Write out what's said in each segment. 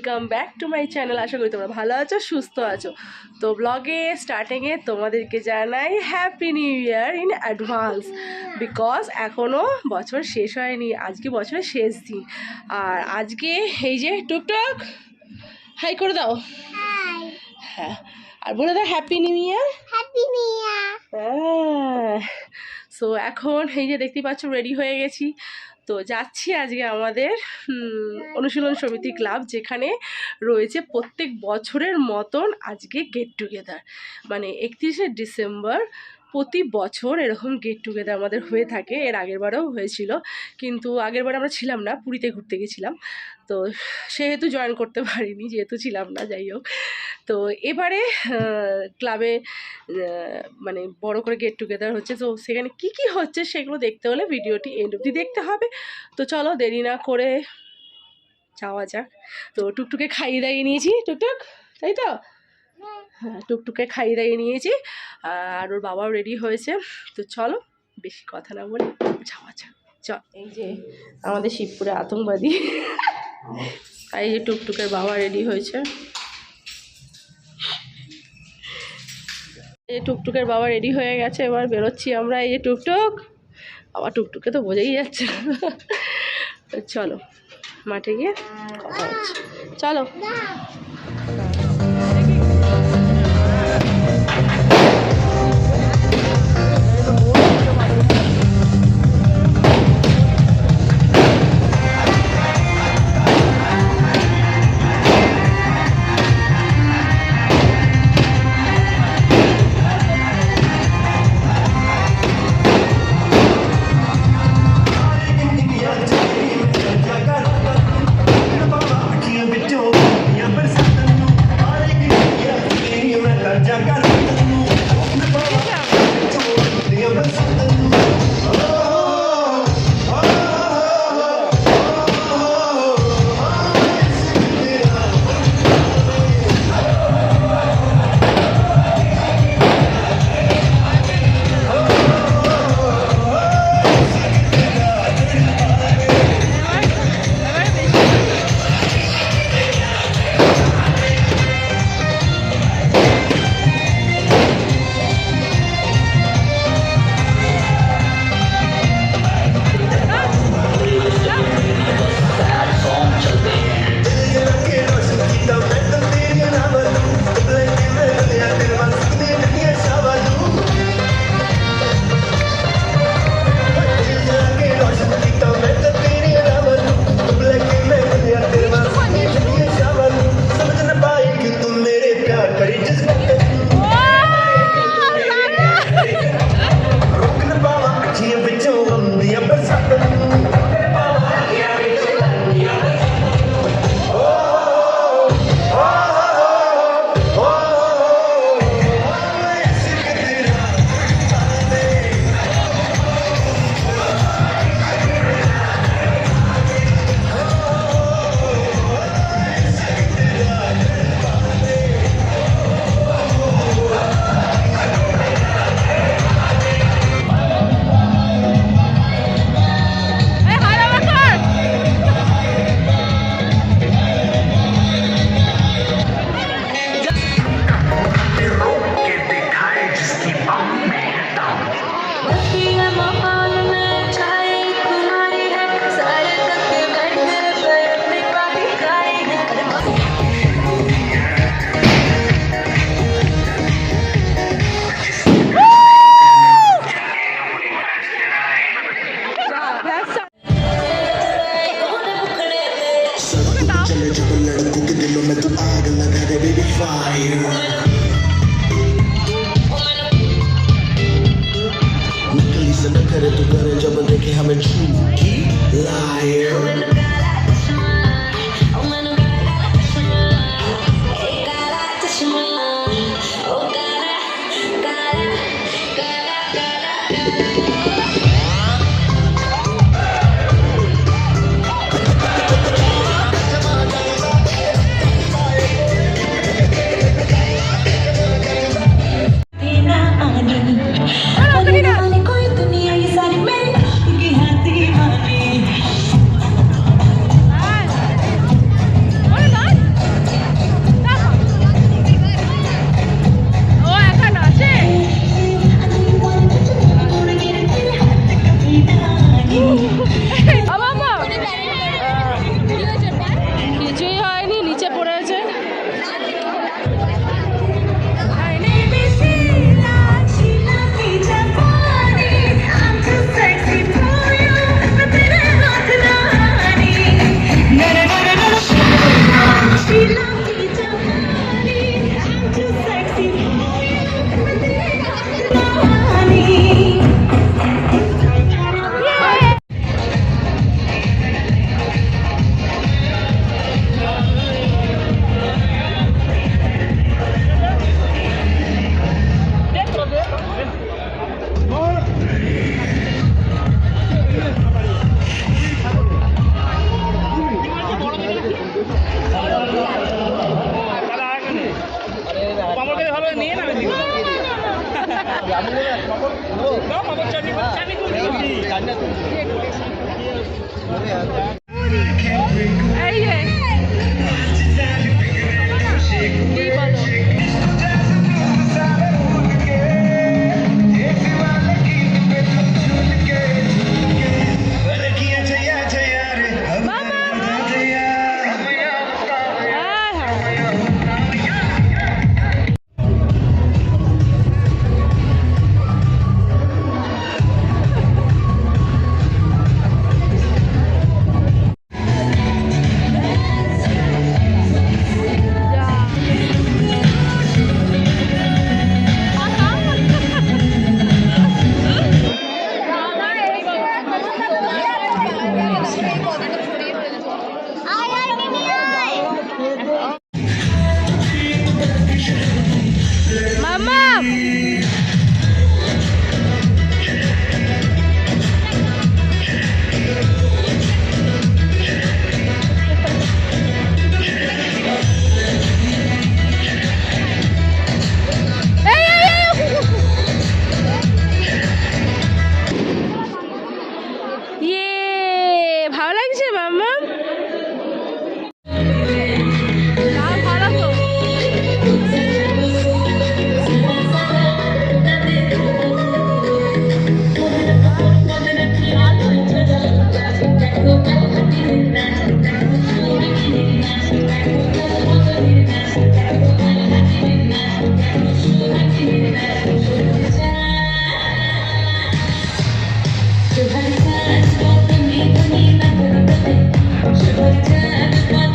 Welcome back to my channel আশা করি তোমরা ভালো আছো সুস্থ আছো। তো ব্লগে স্টার্টিংয়ে তোমাদেরকে জানাই happy new year in advance because এখনও বছর শেষ হয়নি। আজকে বছরের শেষ দিন। আর আজকে এই যে টুকটাক হাই করে দাও। হ্যাঁ। আর বলে দাও happy new year happy so এখন এই যে দেখতে পাচ্ছ রেডি হয়ে গেছি। তো যাচ্ছি আজকে আমাদের অনুশীলন সমিতি ক্লাব যেখানে রয়েছে প্রত্যেক বছরের মতন আজকে গেট টুগেদার মানে একত্রিশে ডিসেম্বর প্রতি বছর এরকম গেট টুগেদার আমাদের হয়ে থাকে। এর আগের বারেও হয়েছিল। কিন্তু আগের বারে আমরা ছিলাম না, পুরীতে ঘুরতে গেছিলাম। তো সেহেতু জয়েন করতে পারিনি, যেহেতু ছিলাম না, যাই হোক। তো এবারে ক্লাবে মানে বড় করে গেট টুগেদার হচ্ছে। তো সেখানে কি কি হচ্ছে সেগুলো দেখতে হলে ভিডিওটি এন্ড অবধি দেখতে হবে। তো চলো দেরি না করে যাওয়া যাক। তো টুকটুকে খাইয়ে দাইয়ে নিয়েছি। টুকটুক, তাই তো? টুকটুকে খাইয়ে দাইয়ে নিয়েছি আর ওর বাবাও রেডি হয়েছে। তো চলো বেশি কথা না বলে যাওয়া যাক। চল। এই যে আমাদের শিবপুরে আতঙ্কবাদী। এই যে টুকটুকের বাবা রেডি হয়েছে। এই যে টুকটুকের বাবা রেডি হয়ে গেছে এবার বেরোচ্ছি আমরা এই যে টুকটুক। বাবা টুকটুকে তো বোঝাই যাচ্ছে চলো মাঠে গিয়ে কথা হচ্ছে। চলো। पर it just न करे तू करे जब देखे हमें झूठी लायर। এই Should I touch what the need when you never did? Should I touch what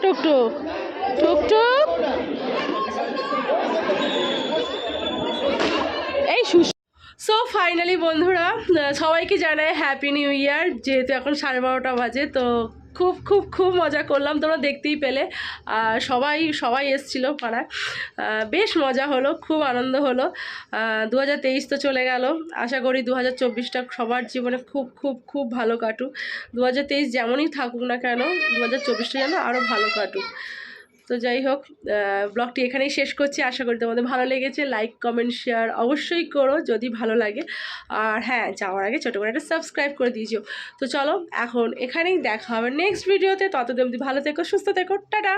doctor. So finally বন্ধুরা সবাইকে জানাই হ্যাপি নিউ ইয়ার যেহেতু এখন সাড়ে বারোটা বাজে, তো খুব খুব খুব মজা করলাম, তোমরা দেখতেই পেলে। সবাই সবাই এসছিল পাড়ায়। বেশ মজা হলো, খুব আনন্দ হলো। দু হাজার তেইশ তো চলে গেল। আশা করি দু হাজার সবার জীবনে খুব খুব খুব ভালো কাটুক। দু হাজার তেইশ যেমনই থাকুক না কেন দু হাজার চব্বিশটা যেন আরও ভালো কাটুক। তো যাই হোক ব্লগটি এখানেই শেষ করছি। আশা করি তোমাদের ভালো লেগেছে। লাইক কমেন্ট শেয়ার অবশ্যই করো যদি ভালো লাগে। আর হ্যাঁ যাওয়ার আগে ছোটো করে একটা সাবস্ক্রাইব করে দিয়েছ তো চলো, এখন এখানেই দেখা হবে নেক্সট ভিডিওতে ততদিন ভালো থেকো, সুস্থ থেকো। টাটা!